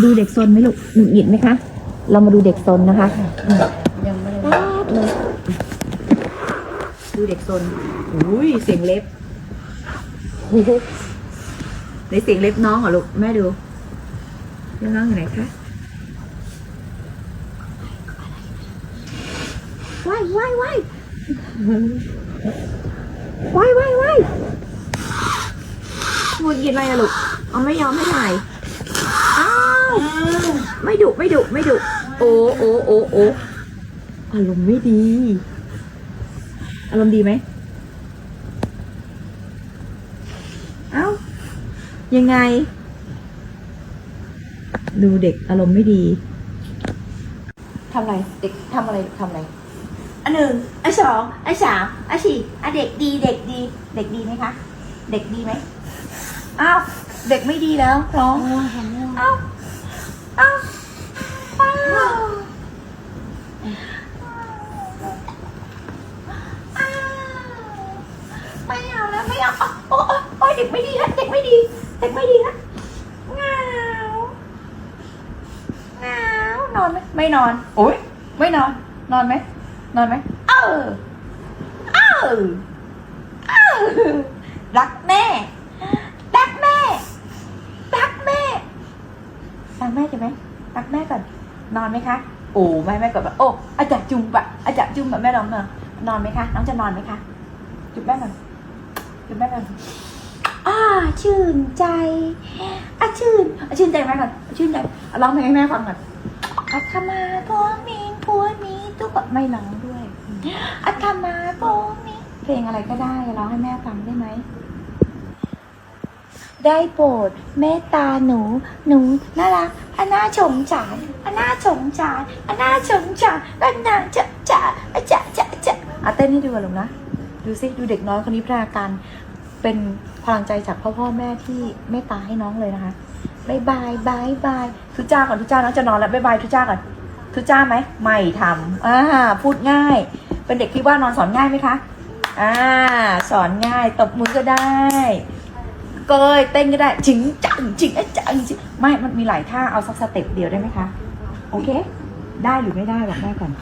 ดูเด็กซนไหมลูกหงุดหงิดไหมคะ เรามาดูเด็กซนนะคะอืมยังไม่ได้แป๊บเลยดูเด็กซนอุ้ยเสียงเล็บในเสียงเล็บน้องเหรอลูกแม่ดูเล็บน้องอยู่ไหนคะว้ายว้ายว้ายว้ายว้ายว้ายหงุดหงิดอะไรอะลูกเอาไม่ยอมให้ถ่ายอ้าว ไม่ดุไม่ดุไม่ดุโอ้โอ้โอ้โอ้อารมณ์ไม่ดี อารมณ์ดีไหมเอ้า ยังไง ดูเด็กอารมณ์ไม่ดีทำอะไร เด็กทำอะไรทำอะไร อันหนึ่งอันสองอันสามอันสี่อันเด็กดี เด็กดี เด็กดีไหมคะ เด็กดีไหมอ้าว เด็กไม่ดีแล้วร้องโอ้ยเห็นแล้วเอ้าเอ้าเอ้าอ้าว ไม่เอาแล้วไม่เอาโอ้โอ้โอ้ยเด็กไม่ดีแล้วเด็กไม่ดีเด็กไม่ดีแล้วเหงาเหงานอนไหมไม่นอนโอ้ยไม่นอน นอนไหมนอนไหมเออเออเออรักแม่ รักแม่ รักแม่ รัก แม่ใช่ไหมรักแม่ก่อน นอนไหมคะ โอ้แม่แม่ก่อนแบบโอ้อาจารย์จุ่มปะอาจารย์จุ่มแบบแม่น้องเนอะนอนไหมคะ น้องจะนอนไหมคะ จุ่มแม่ก่อนจุ่มแม่ก่อนอ่าชื่นใจอะชื่นอะชื่นใจแม่ก่อนอะชื่นใจอะร้องเพลงให้แม่ฟังก่อนอัตมาโพมีผัวมีตุ๊กไม่ร้องด้วยอัตมาโพมีเพลงอะไรก็ได้ร้องให้แม่ฟังได้ไหม ได้โปรดเมตตาหนู หนูน่ารักอันน่าชมฉานอันน่าชมฉานอันน่าชมฉานอันน่าจะจะจะจะจะอะเต้นให้ดูกันลูกนะ ดูสิดูเด็กน้อยคนนี้พัฒนาการเป็นพลังใจจากพ่อพ่อแม่ที่เมตตาให้น้องเลยนะคะบายบายบายบายทุจ้าก่อนทุจ้าน้องจะนอนแล้วบายบายทุจ้าก่อนทุจ้าไหมไม่ทำอ่าพูดง่าย เป็นเด็กที่ว่านอนสอนง่ายไหมคะอ่าสอนง่ายตบมือก็ได้ เกยเต้นก็ได้จิงจังจิงอะจังจิงไม่ มันมีหลายท่าเอาสักสเต็ปเดียวได้ไหมคะ โอเค ได้หรือไม่ได้บอกแม่ก่อน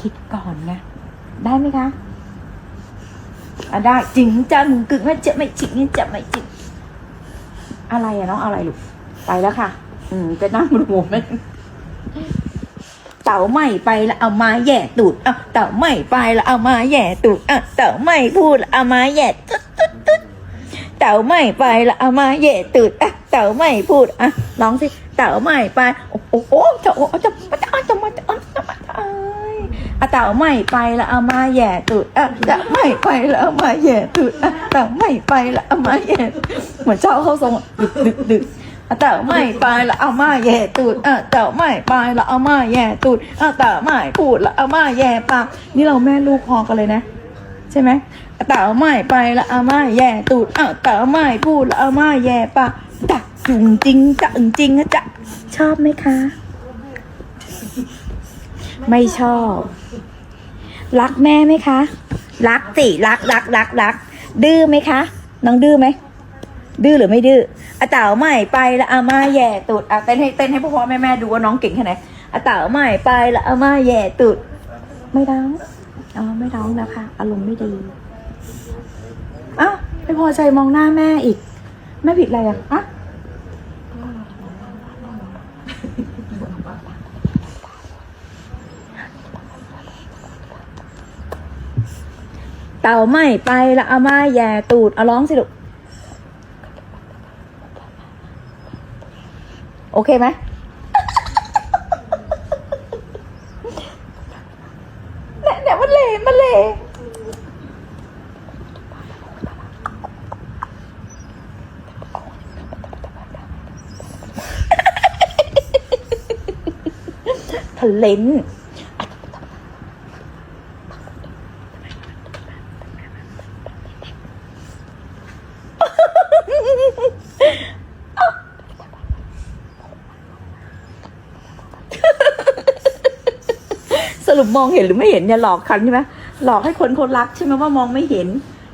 คิดก่อนนะได้ไหมคะอะได้จิงจังกึ่งว่าจะไม่จิงจะไม่จิงอะไรอะน้องอะไรลูกไปแล้วค่ะ อืมจะนั่งบนหัวแม่เต่าไม่ไปแล้วเอามาแย่ตูดเอาเต่าไม่ไปแล้วเอามาแย่ตูดเอาเต่าไม่พูดแล้วเอามาแย่ตุด เต่าไม่ไปละเอามาแย่ตืดอะเต่าไม่พูดอะร้องสิเต่าไม่ไปโอ้โหจะโอ้จะจะจะจะมาจะจะมาเอ้ยอะเต่าไม่ไปละเอามาแย่ตูดอะเต่าไม่ไปละเอามาแย่ตูดอะเต่าไม่ไปละเอามาแย่เหมือนเจ้าเข้าทรงดึกดึกดึกอะเต่าไม่ไปละเอามาแย่ตูดอะเต่าไม่ไปละเอามาแย่ตูดอะเต่าไม่พูดละเอามาแย่ปากนี่เราแม่ลูกพอกันเลยนะ ใช่ไหมเต่าไม่ไปละอาม่าแย่ตูดอ้าวเต่าไม่พูดละอาม่าแย่ปากจักจุงจริงจังจริงอะจะชอบไหมคะ ไม่ชอบ รักแม่ไหมคะ รักสิรักรักรักรักดื้อไหมคะน้องดื้อไหมดื้อหรือไม่ดื้ออาเต่าไม่ไปละอาม่าแย่ตูดอะเต้นให้เต้นให้พ่อพ่อแม่แม่ดูว่าน้องเก่งแค่ไหนอาเต่าไม่ไปละอาม่าแย่ตูด ไม่ร้อง อ๋อไม่ร้องนะคะอารมณ์ไม่ดีอ้าวไม่พอใจมองหน้าแม่อีก แม่ผิดอะไรอะอะเต่าไม่ไปละอามาแย่ตูด เอาร้องสิลูก โอเคไหม เนี่ยเนี่ยมันเละมันเละทะเลนส รุปมองเห็นหรือไม่เห็นเนี่ยหลอกคันใช่ไหมหลอกให้คนคนรักใช่ไหมว่ามองไม่เห็น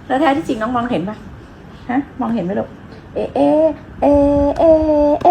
แล้วแท้ที่จริงน้องมองเห็นปะฮะ มองเห็นไหมลูกเอเอเอเอเอ